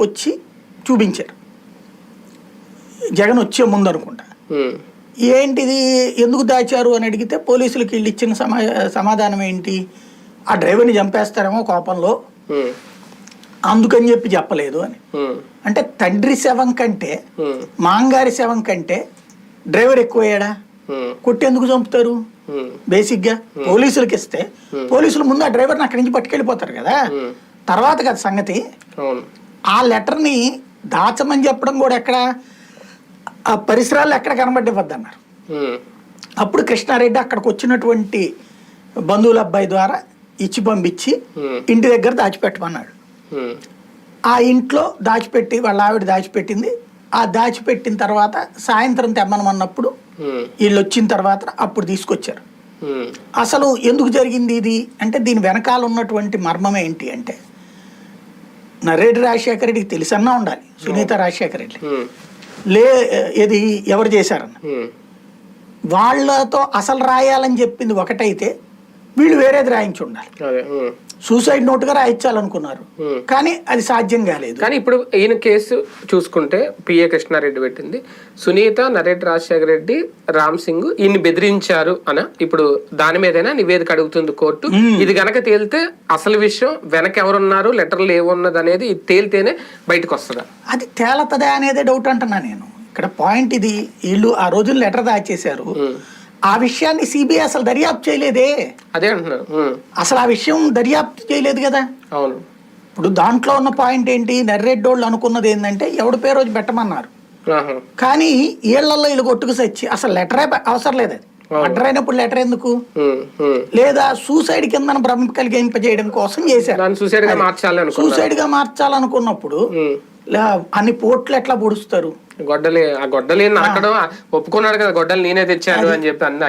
వచ్చి చూపించారు. జగన్ వచ్చే ముందు అనుకుంటా. ఏంటిది? ఎందుకు దాచారు అని అడిగితే పోలీసులకు వీళ్ళు ఇచ్చిన సమా సమాధానం ఏంటి? ఆ డ్రైవర్ని చంపేస్తారేమో కోపంలో. అందుకని చెప్పి చెప్పలేదు అని. అంటే తండ్రి శవం కంటే మాంగారి శవం కంటే డ్రైవర్ ఎక్కువయ్యాడా కొట్టేందుకు చంపుతారు? బేసిక్గా పోలీసులకు ఇస్తే పోలీసులు ముందు ఆ డ్రైవర్ని అక్కడి నుంచి పట్టుకెళ్ళిపోతారు కదా. తర్వాత కదా సంగతి. ఆ లెటర్ని దాచమని చెప్పడం కూడా ఎక్కడ? ఆ పరిసరాలు ఎక్కడ కనబడివద్దు అన్నారు అప్పుడు కృష్ణారెడ్డి అక్కడికి వచ్చినటువంటి బంధువుల అబ్బాయి ద్వారా ఇచ్చి పంపించి ఇంటి దగ్గర దాచిపెట్టమన్నాడు. ఆ ఇంట్లో దాచిపెట్టి వాళ్ళ ఆవిడ దాచిపెట్టింది. ఆ దాచిపెట్టిన తర్వాత సాయంత్రం తెమ్మనమన్నప్పుడు వీళ్ళు వచ్చిన తర్వాత అప్పుడు తీసుకొచ్చారు. అసలు ఎందుకు జరిగింది ఇది? అంటే దీని వెనకాల ఉన్నటువంటి మర్మం ఏంటి అంటే నరేడి రాజశేఖర రెడ్డికి తెలిసన్నా ఉండాలి. సునీత రాజశేఖర రెడ్డి. లే ఇది ఎవరు చేశారన్న? వాళ్ళతో అసలు రాయాలని చెప్పింది ఒకటైతే వీళ్ళు వేరేది రాయించి ఉండాలి. సూసైడ్ నోటుగా రాయించాలనుకున్నారు. ఉమ్. కానీ అది సాధ్యం కాలేదు. కానీ ఇప్పుడు ఈయన కేసు చూసుకుంటే పిఏ కృష్ణారెడ్డి పెట్టింది. సునీత నరేట్ రాజశేఖర రెడ్డి రామ్ సింగ్ ఈయన్ని బెదిరించారు అన. ఇప్పుడు దాని మీదైనా నివేదిక అడుగుతుంది కోర్టు. ఇది గనక తేలితే అసలు విషయం వెనక ఎవరున్నారు లెటర్లు ఏమున్నది అనేది ఇది తేలితేనే బయటకు వస్తుందా అది తేలతదా అనేదే డౌట్ అంటున్నా నేను. ఇక్కడ పాయింట్ ఇది. వీళ్ళు ఆ రోజున లెటర్ దాచేశారు. ఆ విషయాన్ని సిబిఐ అసలు దర్యాప్తు చేయలేదే. అదే అసలు ఆ విషయం దర్యాప్తు చేయలేదు కదా. అవును. ఇప్పుడు దాంట్లో ఉన్న పాయింట్ ఏంటి? నర్రెడ్డోళ్ళు అనుకున్నది ఏంటంటే ఎవడి పేరు రోజు పెట్టమన్నారు. కానీ ఏళ్ళలో వీళ్ళు కొట్టుకు సచ్చి అసలు లెటరే అవసరం లేదు. అది మర్డర్ అయినప్పుడు లెటర్ ఎందుకు. లేదా సూసైడ్ కింద భ్రమ కలిగింపజేయడం కోసం చేశారు. సూసైడ్గా మార్చాలనుకున్నప్పుడు అన్ని పోట్లు ఎట్లా పొడుస్తారు? గొడ్డలి ఆ గొడ్డలి నరకడం ఒప్పుకున్నాడు కదా గొడ్డలి నేనే తెచ్చాను అని చెప్పి అన్ని